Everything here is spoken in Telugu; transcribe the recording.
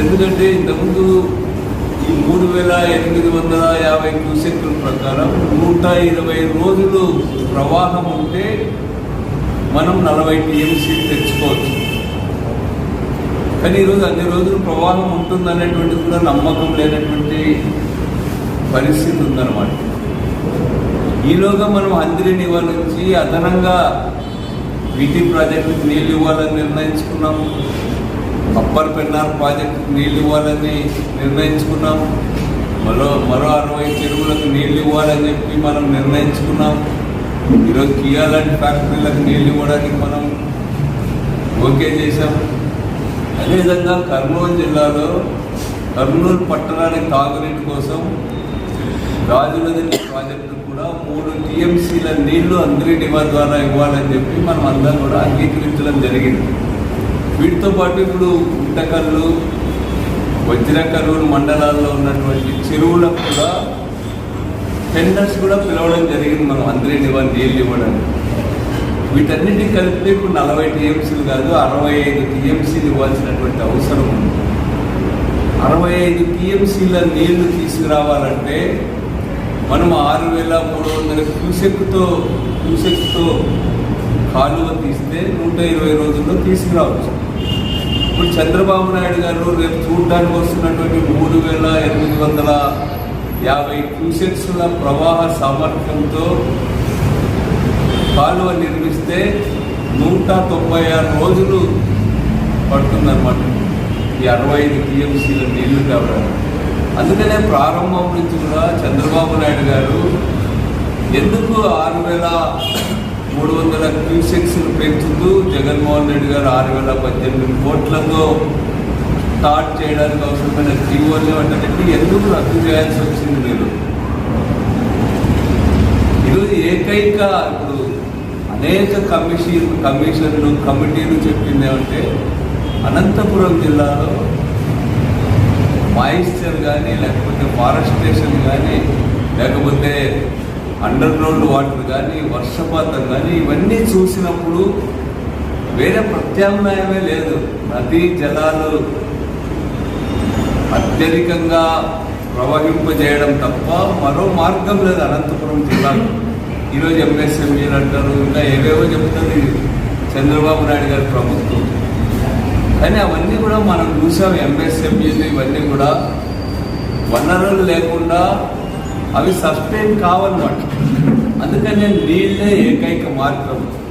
ఎందుకంటే ఇంతకుముందు ఈ మూడు వేల ఎనిమిది వందల యాభై క్యూసెక్ల ప్రకారం నూట ఇరవై రోజులు ప్రవాహం ఉంటే మనం నలభై టీఎంసీ తెచ్చుకోవచ్చు. కానీ ఈరోజు అన్ని రోజులు ప్రవాహం ఉంటుందనేటువంటిది కూడా నమ్మకం లేనటువంటి పరిస్థితి ఉందన్నమాట. ఈలోగా మనం అందిరి నివారించి అదనంగా వీటి ప్రాజెక్టుకు నీళ్ళు ఇవ్వాలని నిర్ణయించుకున్నాము. అప్పర్ పెన్నార్ ప్రాజెక్టు నీళ్ళు ఇవ్వాలని నిర్ణయించుకున్నాం. మరో మరో అరవై చెరువులకు నీళ్ళు ఇవ్వాలని చెప్పి మనం నిర్ణయించుకున్నాం. ఈరోజు కియా లాంటి ఫ్యాక్టరీలకు నీళ్ళు ఇవ్వడానికి మనం ఓకే చేశాం. అదేవిధంగా కర్నూలు జిల్లాలో కర్నూలు పట్టణానికి తాగునీటి కోసం రాజులదిల్లి ప్రాజెక్టు కూడా మూడు టీఎంసీల నీళ్ళు అందరి డివా ద్వారా ఇవ్వాలని చెప్పి మనం అందరం కూడా అంగీకరించడం జరిగింది. వీటితో పాటు ఇప్పుడు గుంటకల్లు వజ్రకర్నూలు మండలాల్లో ఉన్నటువంటి చెరువులకు కూడా టెండర్స్ కూడా పిలవడం జరిగింది. మనం అందరిని నివా నీళ్ళు ఇవ్వడానికి. వీటన్నిటిని కలిపితే ఇప్పుడు నలభై టీఎంసీలు కాదు అరవై ఐదు టీఎంసీలు ఇవ్వాల్సినటువంటి అవసరం ఉంది. అరవై ఐదు టీఎంసీల నీళ్ళు తీసుకురావాలంటే మనం ఆరు వేల మూడు వందల క్యూసెక్తో క్యూసెక్తో కాలువ తీస్తే నూట ఇరవై రోజుల్లో తీసుకురావచ్చు. ఇప్పుడు చంద్రబాబు నాయుడు గారు రేపు చూడడానికి వస్తున్నటువంటి మూడు వేల ఎనిమిది వందల యాభై క్యూసెక్స్ల ప్రవాహ సామర్థ్యంతో కాలువ నిర్మిస్తే నూట తొంభై ఆరు రోజులు పడుతుందన్నమాట. ఈ అరవై ఐదు టీఎంసీల నీళ్ళు కావడానికి. అందుకనే ప్రారంభం నుంచి కూడా చంద్రబాబు నాయుడు గారు ఎందుకు ఆరు వేల మూడు వందల క్యూసెక్స్లు పెంచుతూ జగన్మోహన్ రెడ్డి గారు ఆరు వేల పద్దెనిమిది కోట్లతో స్టార్ట్ చేయడానికి అవసరమైన జీవోలు అంటే ఎందుకు రద్దు చేయాల్సి వచ్చింది మీరు? ఈరోజు ఏకైక ఇప్పుడు అనేక కమిషన్ కమిషన్లు కమిటీలు చెప్పింది ఏమంటే అనంతపురం జిల్లాలో మాయిశ్చర్ కానీ లేకపోతే ఫారెస్టేషన్ కానీ లేకపోతే అండర్ గ్రౌండ్ వాటర్ కానీ వర్షపాతం కానీ ఇవన్నీ చూసినప్పుడు వేరే ప్రత్యామ్నాయమే లేదు. నదీ జలాలు అత్యధికంగా ప్రవహింపజేయడం తప్ప మరో మార్గం లేదు అనంతపురం జిల్లాలో. ఈరోజు ఎంఎస్ఎంఈలు అంటారు ఇంకా ఏవేవో చెప్తుంది చంద్రబాబు నాయుడు గారి ప్రభుత్వం. కానీ అవన్నీ కూడా మనం చూసాం ఎంఎస్ఎంఈలు ఇవన్నీ కూడా. వనరులు లేకుండా అవి సస్టైన్ కావన్నమాట. అందుకని నీళ్ళే ఏకైక మార్గం.